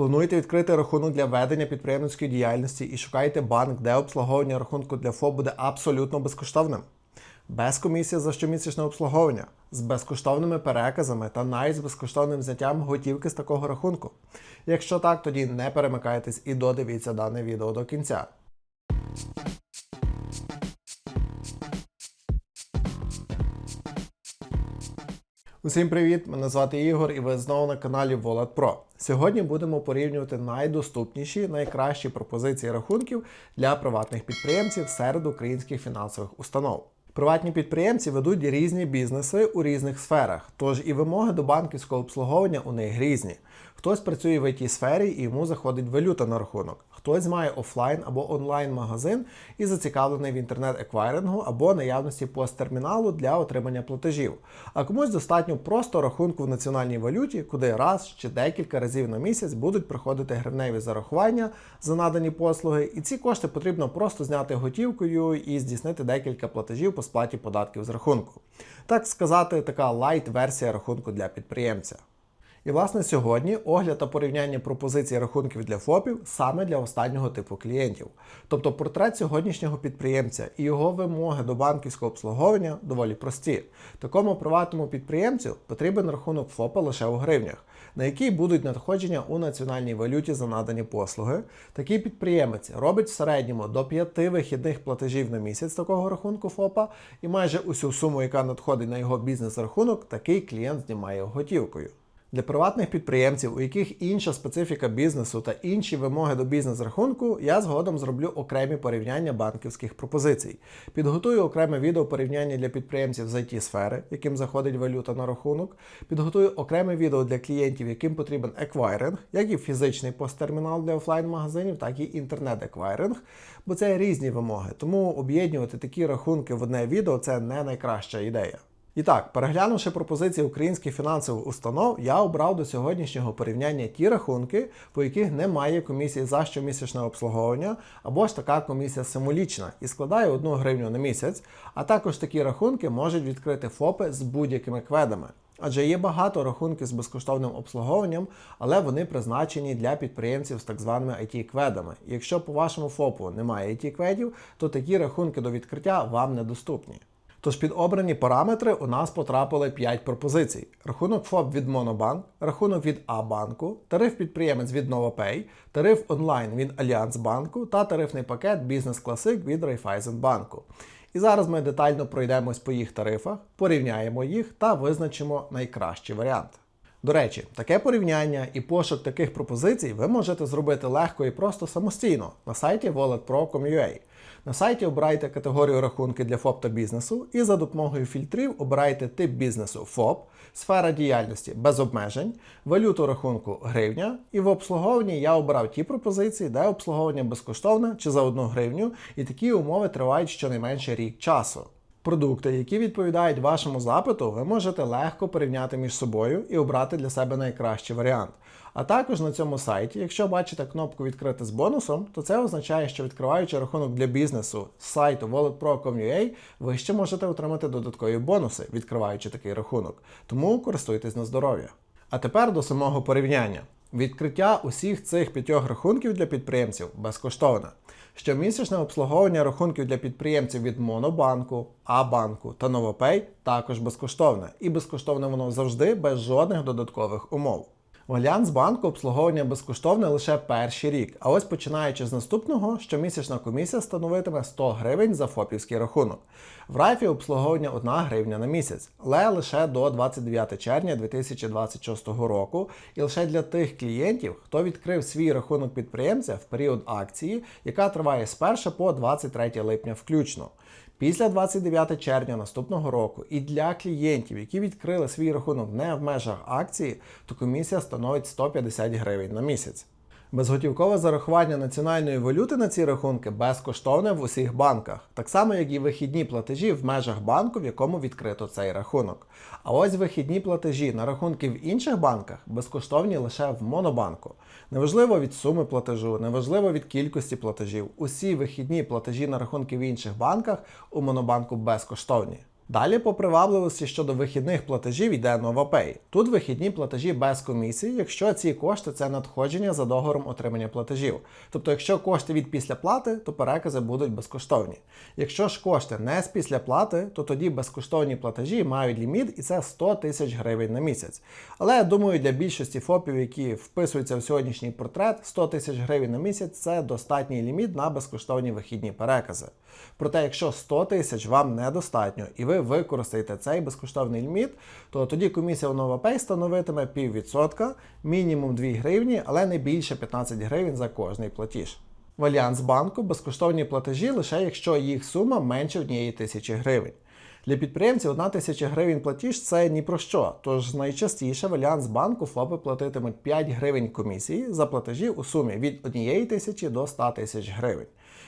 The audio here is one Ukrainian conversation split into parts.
Плануєте відкрити рахунок для ведення підприємницької діяльності і шукаєте банк, де обслуговування рахунку для ФОП буде абсолютно безкоштовним. Без комісії за щомісячне обслуговування, з безкоштовними переказами та навіть з безкоштовним зняттям готівки з такого рахунку. Якщо так, тоді не перемикайтесь і додивіться дане відео до кінця. Усім привіт! Мене звати Ігор і ви знову на каналі Wallet Pro. Сьогодні будемо порівнювати найдоступніші, найкращі пропозиції рахунків для приватних підприємців серед українських фінансових установ. Приватні підприємці ведуть різні бізнеси у різних сферах, тож і вимоги до банківського обслуговування у них різні. Хтось працює в it сфері і йому заходить валюта на рахунок. Хтось має офлайн або онлайн магазин і зацікавлений в інтернет-еквайрингу або наявності посттерміналу для отримання платежів. А комусь достатньо просто рахунку в національній валюті, куди раз чи декілька разів на місяць будуть приходити гривневі зарахування за надані послуги, і ці кошти потрібно просто зняти готівкою і здійснити декілька платежів по сплаті податків з рахунку. Так сказати, така лайт-версія рахунку для підприємця. І власне сьогодні огляд та порівняння пропозицій рахунків для ФОПів саме для останнього типу клієнтів. Тобто портрет сьогоднішнього підприємця і його вимоги до банківського обслуговування доволі прості. Такому приватному підприємцю потрібен рахунок ФОПа лише у гривнях, на який будуть надходження у національній валюті за надані послуги. Такий підприємець робить в середньому до 5 вихідних платежів на місяць такого рахунку ФОПа, і майже усю суму, яка надходить на його бізнес-рахунок, такий клієнт знімає готівкою. Для приватних підприємців, у яких інша специфіка бізнесу та інші вимоги до бізнес-рахунку, я згодом зроблю окремі порівняння банківських пропозицій. Підготую окреме відео порівняння для підприємців з it сфери, яким заходить валюта на рахунок. Підготую окреме відео для клієнтів, яким потрібен еквайринг, як і фізичний посттермінал для офлайн-магазинів, так і інтернет-еквайринг, бо це різні вимоги. Тому об'єднувати такі рахунки в одне відео це не найкраща ідея. І так, переглянувши пропозиції українських фінансових установ, я обрав до сьогоднішнього порівняння ті рахунки, по яких немає комісії за щомісячне обслуговування, або ж така комісія символічна і складає 1 гривню на місяць, а також такі рахунки можуть відкрити ФОПи з будь-якими кведами. Адже є багато рахунків з безкоштовним обслуговуванням, але вони призначені для підприємців з так званими IT-кведами. Якщо по вашому ФОПу немає IT-кведів, то такі рахунки до відкриття вам недоступні. Тож під обрані параметри у нас потрапили 5 пропозицій: рахунок ФОП від Монобанк, рахунок від А-банку, тариф підприємець від NovaPay, тариф онлайн від Альянсбанку та тарифний пакет Бізнес Класик від Райфайзенбанку. І зараз ми детально пройдемось по їх тарифах, порівняємо їх та визначимо найкращий варіант. До речі, таке порівняння і пошук таких пропозицій ви можете зробити легко і просто самостійно на сайті walletpro.com.ua. На сайті обирайте категорію рахунки для ФОП та бізнесу і за допомогою фільтрів обирайте тип бізнесу ФОП, сфера діяльності без обмежень, валюту рахунку гривня. І в обслуговуванні я обирав ті пропозиції, де обслуговування безкоштовне чи за 1 гривню, і такі умови тривають щонайменше рік часу. Продукти, які відповідають вашому запиту, ви можете легко порівняти між собою і обрати для себе найкращий варіант. А також на цьому сайті, якщо бачите кнопку Відкрити з бонусом, то це означає, що відкриваючи рахунок для бізнесу з сайту walletpro.com.ua, ви ще можете отримати додаткові бонуси, відкриваючи такий рахунок. Тому користуйтесь на здоров'я. А тепер до самого порівняння. Відкриття усіх цих п'ятьох рахунків для підприємців безкоштовне. Щомісячне обслуговування рахунків для підприємців від Монобанку, А-банку та Новопей також безкоштовне. І безкоштовне воно завжди без жодних додаткових умов. В Альянсбанку обслуговування безкоштовне лише перший рік, а ось починаючи з наступного, щомісячна комісія становитиме 100 гривень за ФОПівський рахунок. В Райфі обслуговування 1 гривня на місяць, але лише до 29 червня 2026 року, і лише для тих клієнтів, хто відкрив свій рахунок підприємця в період акції, яка триває з 1 по 23 липня включно. Після 29 червня наступного року і для клієнтів, які відкрили свій рахунок не в межах акції, то комісія становить 150 гривень на місяць. Безготівкове зарахування національної валюти на ці рахунки безкоштовне в усіх банках, так само як і вихідні платежі в межах банку, в якому відкрито цей рахунок. А ось вихідні платежі на рахунки в інших банках безкоштовні лише в Монобанку. Неважливо від суми платежу, неважливо від кількості платежів. Усі вихідні платежі на рахунки в інших банках у Монобанку безкоштовні. Далі по привабливості щодо вихідних платежів йде NovaPay. Тут вихідні платежі без комісії, якщо ці кошти це надходження за договором отримання платежів. Тобто, якщо кошти від післяплати, то перекази будуть безкоштовні. Якщо ж кошти не з післяплати, то тоді безкоштовні платежі мають ліміт і це 100 тисяч гривень на місяць. Але я думаю, для більшості ФОПів, які вписуються в сьогоднішній портрет, 100 тисяч гривень на місяць це достатній ліміт на безкоштовні вихідні перекази. Проте, якщо 100 тисяч вам недостатньо і ви використаєте цей безкоштовний ліміт, то тоді комісія у NovaPay становитиме піввідсотка, мінімум 2 гривні, але не більше 15 гривень за кожний платіж. В Альянсбанку безкоштовні платежі лише якщо їх сума менше однієї тисячі гривень. Для підприємців 1 тисяча гривень платіж це ні про що. Тож найчастіше в Альянсбанку ФОПи платитимуть 5 гривень комісії за платежі у сумі від 1 тисячі до 100 тисяч гривень.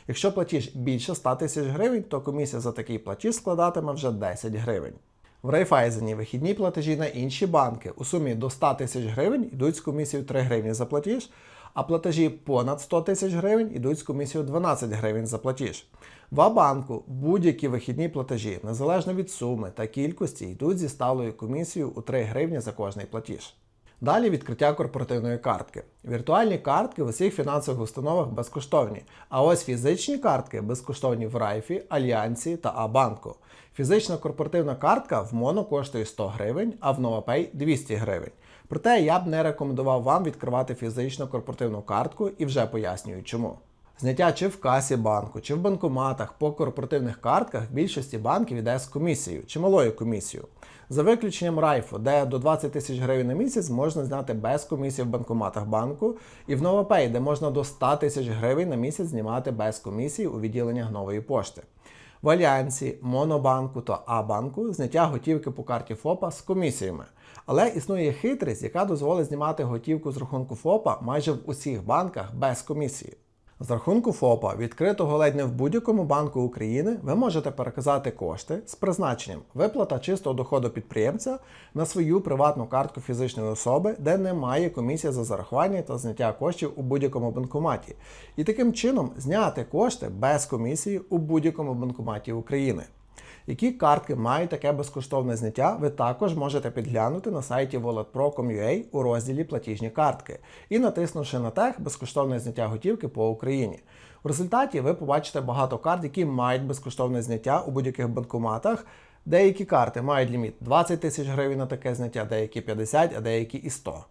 Якщо платіж більше 100 тисяч гривень, то комісія за такий платіж складатиме вже 10 гривень. В Райфайзені вихідні платежі на інші банки у сумі до 100 тисяч гривень йдуть з комісією 3 гривні за платіж, а платежі понад 100 тисяч гривень йдуть з комісією 12 гривень за платіж. В Абанку будь-які вихідні платежі, незалежно від суми та кількості, йдуть зі сталою комісією у 3 гривні за кожний платіж. Далі відкриття корпоративної картки. Віртуальні картки в усіх фінансових установах безкоштовні, а ось фізичні картки безкоштовні в Райфі, Альянсі та Абанку. Фізична корпоративна картка в Моно коштує 100 гривень, а в NovaPay 200 гривень. Проте я б не рекомендував вам відкривати фізичну корпоративну картку і вже пояснюю чому. Зняття чи в касі банку, чи в банкоматах по корпоративних картках в більшості банків йде з комісією, чи малою комісією. За виключенням райфу, де до 20 тисяч гривень на місяць можна зняти без комісії в банкоматах банку, і в NovaPay, де можна до 100 тисяч гривень на місяць знімати без комісії у відділеннях нової пошти. В Альянсі, Монобанку та А-банку зняття готівки по карті ФОПа з комісіями. Але існує хитрість, яка дозволить знімати готівку з рахунку ФОПа майже в усіх банках без комісії. З рахунку ФОПа, відкритого ледь не в будь-якому банку України, ви можете переказати кошти з призначенням виплата чистого доходу підприємця на свою приватну картку фізичної особи, де немає комісії за зарахування та зняття коштів у будь-якому банкоматі, і таким чином зняти кошти без комісії у будь-якому банкоматі України. Які картки мають таке безкоштовне зняття, ви також можете підглянути на сайті walletpro.com.ua у розділі Платіжні картки і натиснувши на тег безкоштовне зняття готівки по Україні. В результаті ви побачите багато карт, які мають безкоштовне зняття у будь-яких банкоматах. Деякі карти мають ліміт 20 тисяч гривень на таке зняття, деякі 50, а деякі і 100.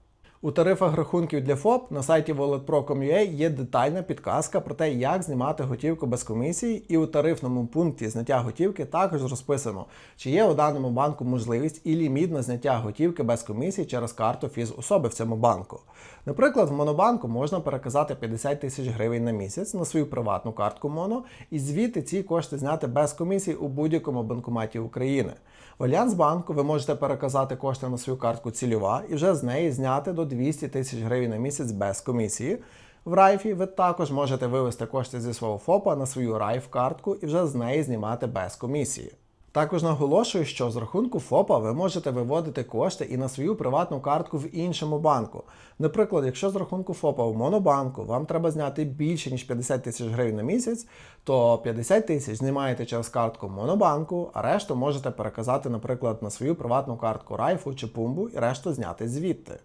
У тарифах рахунків для ФОП на сайті walletpro.com.ua є детальна підказка про те, як знімати готівку без комісії, і у тарифному пункті зняття готівки також розписано, чи є у даному банку можливість і ліміт на зняття готівки без комісії через карту фізособи в цьому банку. Наприклад, в Монобанку можна переказати 50 тисяч гривень на місяць на свою приватну картку Моно і звідти ці кошти зняти без комісії у будь-якому банкоматі України. В Альянсбанку ви можете переказати кошти на свою картку цільова і вже з неї зняти до 200 тисяч гривень на місяць без комісії. В Райфі ви також можете вивести кошти зі свого ФОПа на свою Райф-картку і вже з неї знімати без комісії. Також наголошую, що з рахунку ФОПа ви можете виводити кошти і на свою приватну картку в іншому банку. Наприклад, якщо з рахунку ФОПа в Монобанку вам треба зняти більше, ніж 50 тисяч гривень на місяць, то 50 тисяч знімаєте через картку Монобанку, а решту можете переказати, наприклад, на свою приватну картку Райфу чи Пумбу і решту зняти звідти.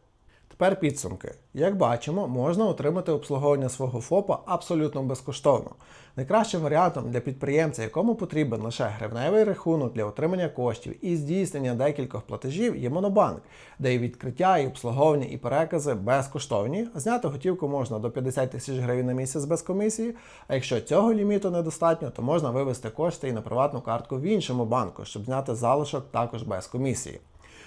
Тепер підсумки. Як бачимо, можна отримати обслуговування свого ФОПа абсолютно безкоштовно. Найкращим варіантом для підприємця, якому потрібен лише гривневий рахунок для отримання коштів і здійснення декількох платежів, є Монобанк, де і відкриття, і обслуговування, і перекази безкоштовні, зняти готівку можна до 50 тисяч гривень на місяць без комісії. А якщо цього ліміту недостатньо, то можна вивести кошти і на приватну картку в іншому банку, щоб зняти залишок також без комісії.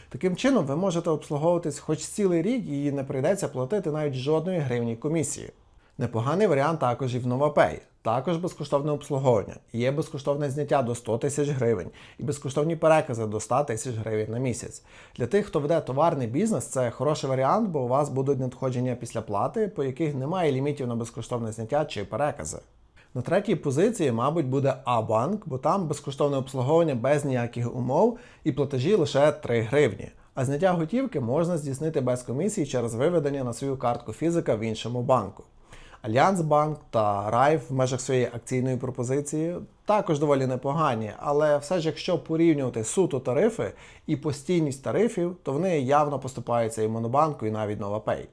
Таким чином, ви можете обслуговуватись хоч цілий рік і не прийдеться платити навіть жодної гривні комісії. Непоганий варіант також і в NovaPay. Також безкоштовне обслуговування. Є безкоштовне зняття до 100 тисяч гривень і безкоштовні перекази до 100 тисяч гривень на місяць. Для тих, хто веде товарний бізнес, це хороший варіант, бо у вас будуть надходження після плати, по яких немає лімітів на безкоштовне зняття чи перекази. На третій позиції, мабуть, буде А-банк, бо там безкоштовне обслуговування без ніяких умов і платежі лише 3 гривні. А зняття готівки можна здійснити без комісії через виведення на свою картку фізика в іншому банку. Альянсбанк та Райф в межах своєї акційної пропозиції також доволі непогані, але все ж якщо порівнювати суто тарифи і постійність тарифів, то вони явно поступаються і Монобанку, і навіть NovaPay.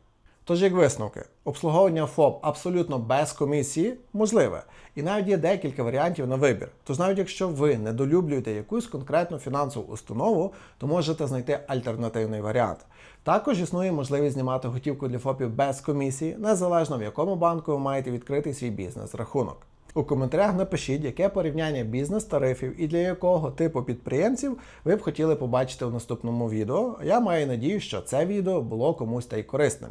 Тож, як висновки, обслуговування ФОП абсолютно без комісії можливе, і навіть є декілька варіантів на вибір. Тож навіть якщо ви недолюблюєте якусь конкретну фінансову установу, то можете знайти альтернативний варіант. Також існує можливість знімати готівку для ФОПів без комісії, незалежно в якому банку ви маєте відкритий свій бізнес-рахунок. У коментарях напишіть, яке порівняння бізнес-тарифів і для якого типу підприємців ви б хотіли побачити в наступному відео. Я маю надію, що це відео було комусь та й корисним.